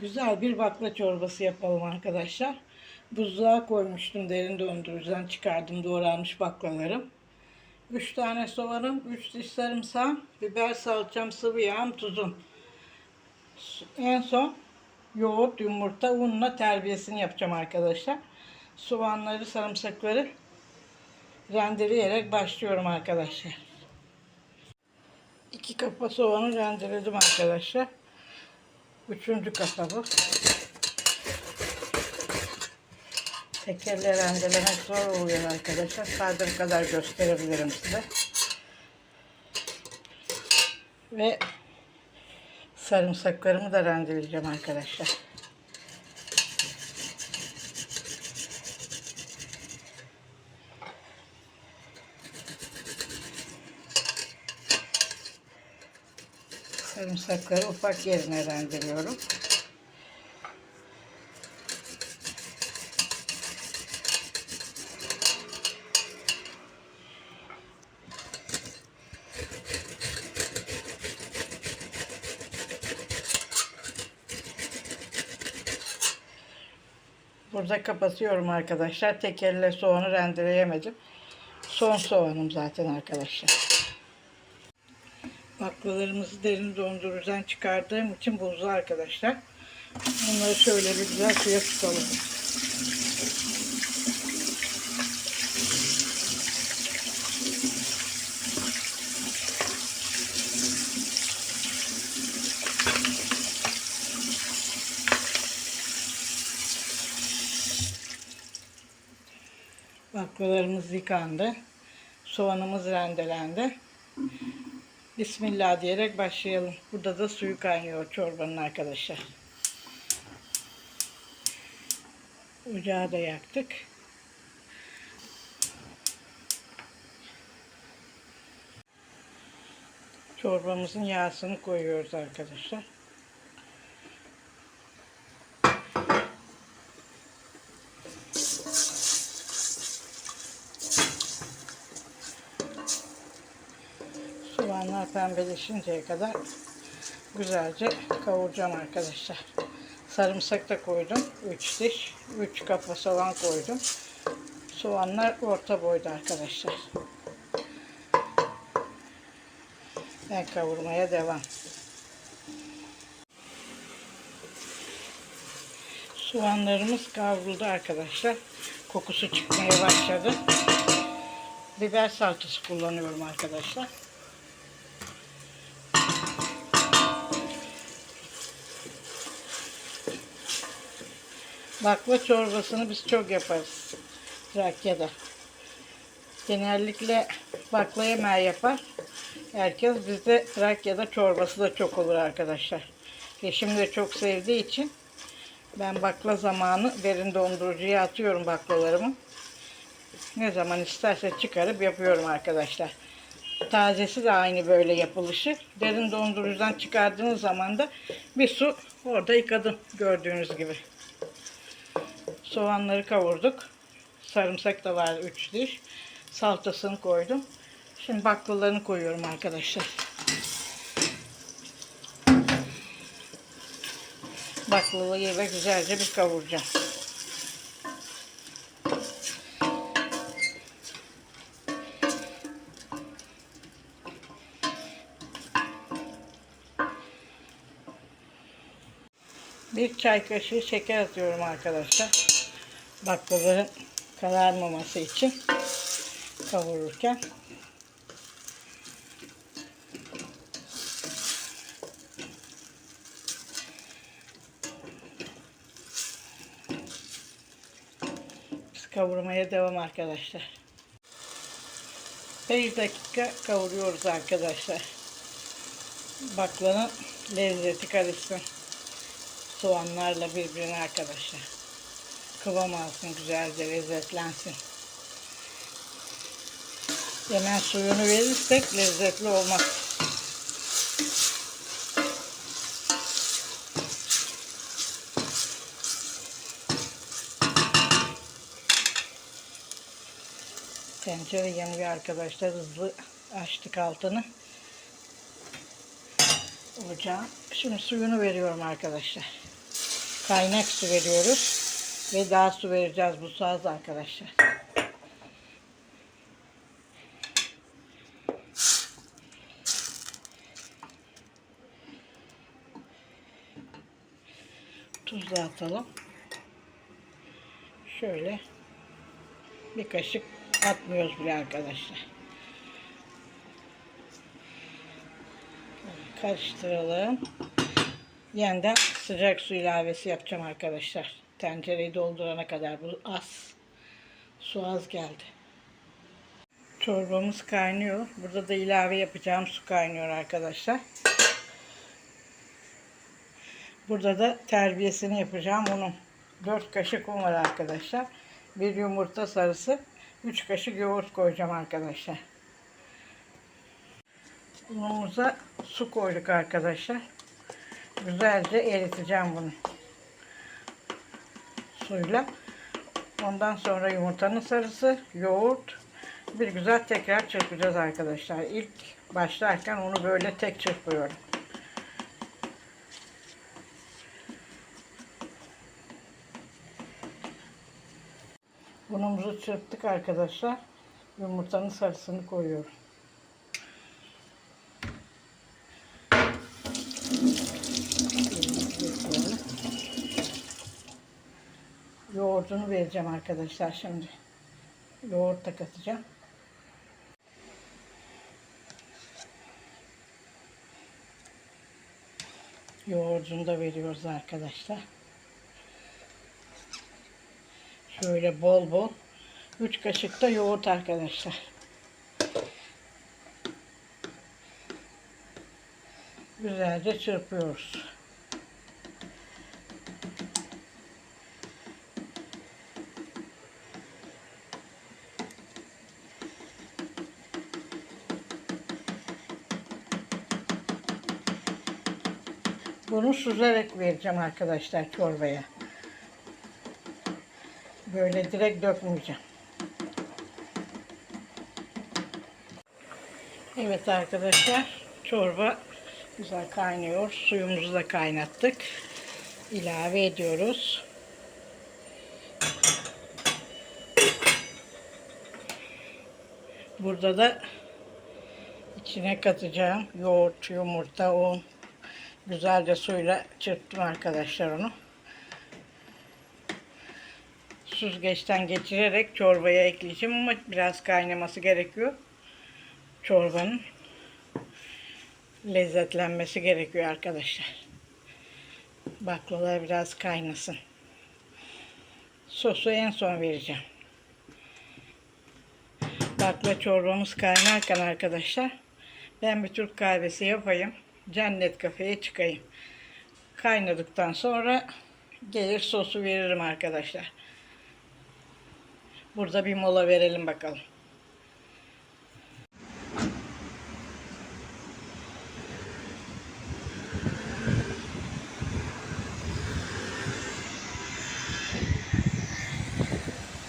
Güzel bir bakla çorbası yapalım arkadaşlar. Buzluğa koymuştum derin dondurucudan çıkardım doğranmış baklalarım. 3 tane soğanım, 3 diş sarımsağım, biber salçam, sıvı yağım, tuzum. En son yoğurt, yumurta, unla terbiyesini yapacağım arkadaşlar. Soğanları, sarımsakları rendeleyerek başlıyorum arkadaşlar. 2 kapa soğanı rendeledim arkadaşlar. Üçüncü kapa bu. Tekerle rendelemek zor oluyor arkadaşlar. Sadece kadar gösterebilirim size. Ve sarımsaklarımı da rendeleyeceğim arkadaşlar. Sarımsakları ufak yerine rendeliyorum. Burada kapatıyorum arkadaşlar. Tek elle soğanı rendeleyemedim. Son soğanım zaten arkadaşlar. Baklalarımızı derin dondurucudan çıkardığım için buzlu arkadaşlar. Bunları şöyle bir güzel suya tutalım. Baklalarımız yıkandı. Soğanımız rendelendi. Bismillah diyerek başlayalım. Burada da suyu kaynıyor çorbanın arkadaşlar. Ocağı da yaktık. Çorbamızın yağsını koyuyoruz arkadaşlar. Soğanlar pembeleşinceye kadar güzelce kavuracağım arkadaşlar. Sarımsak da koydum. 3 diş. 3 kafa soğan koydum. Soğanlar orta boyda arkadaşlar. Ben kavurmaya devam. Soğanlarımız kavruldu arkadaşlar. Kokusu çıkmaya başladı. Biber salçası kullanıyorum arkadaşlar. Bakla çorbasını biz çok yaparız Trakya'da. Genellikle bakla yemeği yapar. Herkes bizde Trakya'da çorbası da çok olur arkadaşlar. Eşim de çok sevdiği için ben bakla zamanı derin dondurucuya atıyorum baklalarımı. Ne zaman isterse çıkarıp yapıyorum arkadaşlar. Tazesi de aynı böyle yapılışı. Derin dondurucudan çıkardığınız zaman da bir su orada yıkadım gördüğünüz gibi. Soğanları kavurduk. Sarımsak da var 3 diş. Salçasını koydum. Şimdi baklalarını koyuyorum arkadaşlar. Baklavayı ve güzelce bir kavuracağım. Bir çay kaşığı şeker atıyorum arkadaşlar. Baklaların kararmaması için kavururken. Biz kavurmaya devam arkadaşlar. 5 dakika kavuruyoruz arkadaşlar. Baklanın lezzeti karışsın soğanlarla birbirine arkadaşlar. Kıvam alsın güzelce lezzetlensin. Hemen suyunu verirsek lezzetli olmaz. Tencere yanıyor arkadaşlar. Hızlı açtık altını. Ocağa. Şimdi suyunu veriyorum arkadaşlar. Kaynak su veriyoruz. Ve daha su vereceğiz bu saz arkadaşlar. Tuz da atalım. Şöyle bir kaşık atmıyoruz bile arkadaşlar. Karıştıralım. Yeniden sıcak su ilavesi yapacağım arkadaşlar. Tencereyi doldurana kadar bu az. Su az geldi. Çorbamız kaynıyor. Burada da ilave yapacağım su kaynıyor arkadaşlar. Burada da terbiyesini yapacağım unum. 4 kaşık un var arkadaşlar. Bir yumurta sarısı, 3 kaşık yoğurt koyacağım arkadaşlar. Unumuza su koyduk arkadaşlar. Güzelce eriteceğim bunu. Suyla. Ondan sonra yumurtanın sarısı, yoğurt. Bir güzel tekrar çırpacağız arkadaşlar. İlk başlarken onu böyle tek çırpıyorum. Unumuzu çırptık arkadaşlar. Yumurtanın sarısını koyuyorum. Yoğurdunu vereceğim arkadaşlar şimdi. Yoğurt da katacağım. Yoğurdunu da veriyoruz arkadaşlar. Şöyle bol bol. 3 kaşık da yoğurt arkadaşlar. Güzelce çırpıyoruz. Bunu süzerek vereceğim arkadaşlar çorbaya. Böyle direkt dökmeyeceğim. Evet arkadaşlar çorba güzel kaynıyor. Suyumuzu da kaynattık. İlave ediyoruz. Burada da içine katacağım yoğurt, yumurta, un. Güzelce suyla çırptım arkadaşlar onu. Süzgeçten geçirerek çorbaya ekleyeceğim ama biraz kaynaması gerekiyor. Çorbanın lezzetlenmesi gerekiyor arkadaşlar. Baklalar biraz kaynasın. Sosu en son vereceğim. Bakla çorbamız kaynarken arkadaşlar ben bir Türk kahvesi yapayım. Cennet kafeye çıkayım. Kaynadıktan sonra gelir sosu veririm arkadaşlar. Burada bir mola verelim bakalım.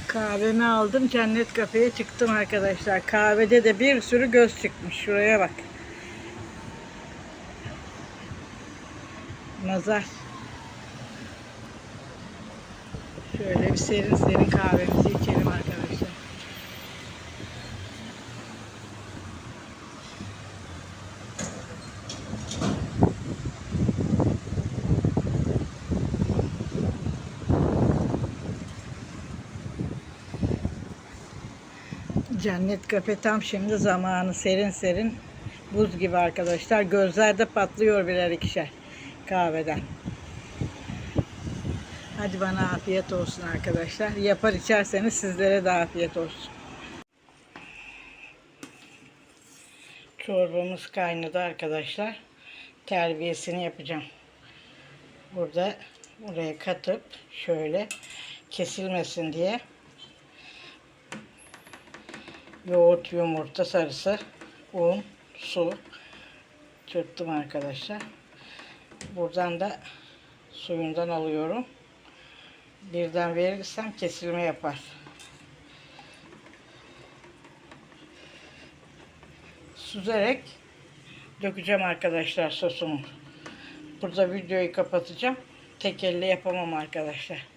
Kahvemi aldım. Cennet kafeye çıktım arkadaşlar. Kahvede de bir sürü göz çıkmış. Şuraya bak. Nazar. Şöyle bir serin serin kahvemizi içelim arkadaşlar. Cennet kafe tam şimdi zamanı serin serin buz gibi arkadaşlar. Gözler de patlıyor birer ikişer kahveden. Hadi bana afiyet olsun arkadaşlar. Yapar içerseniz sizlere de afiyet olsun. Çorbamız kaynadı arkadaşlar. Terbiyesini yapacağım. Burada buraya katıp şöyle kesilmesin diye yoğurt, yumurta sarısı, un, su çırptım arkadaşlar. Buradan da suyundan alıyorum. Birden verirsem kesilme yapar. Süzerek dökeceğim arkadaşlar sosumu. Burada videoyu kapatacağım. tek elle yapamam arkadaşlar.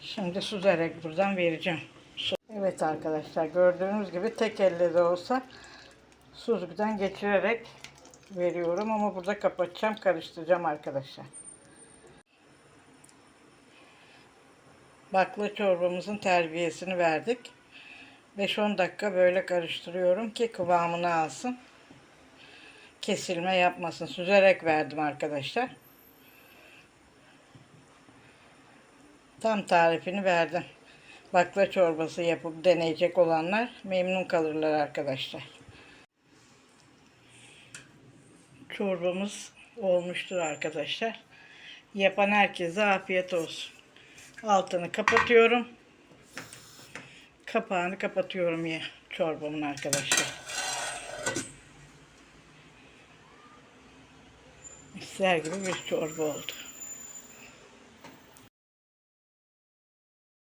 Şimdi süzerek buradan vereceğim. Evet arkadaşlar gördüğünüz gibi tek elle de olsa süzgüden geçirerek veriyorum ama burada kapatacağım karıştıracağım arkadaşlar. Bakla çorbamızın terbiyesini verdik. 5-10 dakika böyle karıştırıyorum ki kıvamını alsın. Kesilme yapmasın. Süzerek verdim arkadaşlar. Tam tarifini verdim. Bakla çorbası yapıp deneyecek olanlar memnun kalırlar arkadaşlar. Çorbamız olmuştur arkadaşlar. Yapan herkese afiyet olsun. Altını kapatıyorum. Kapağını kapatıyorum ya çorbamın arkadaşlar. Misler gibi bir çorba oldu.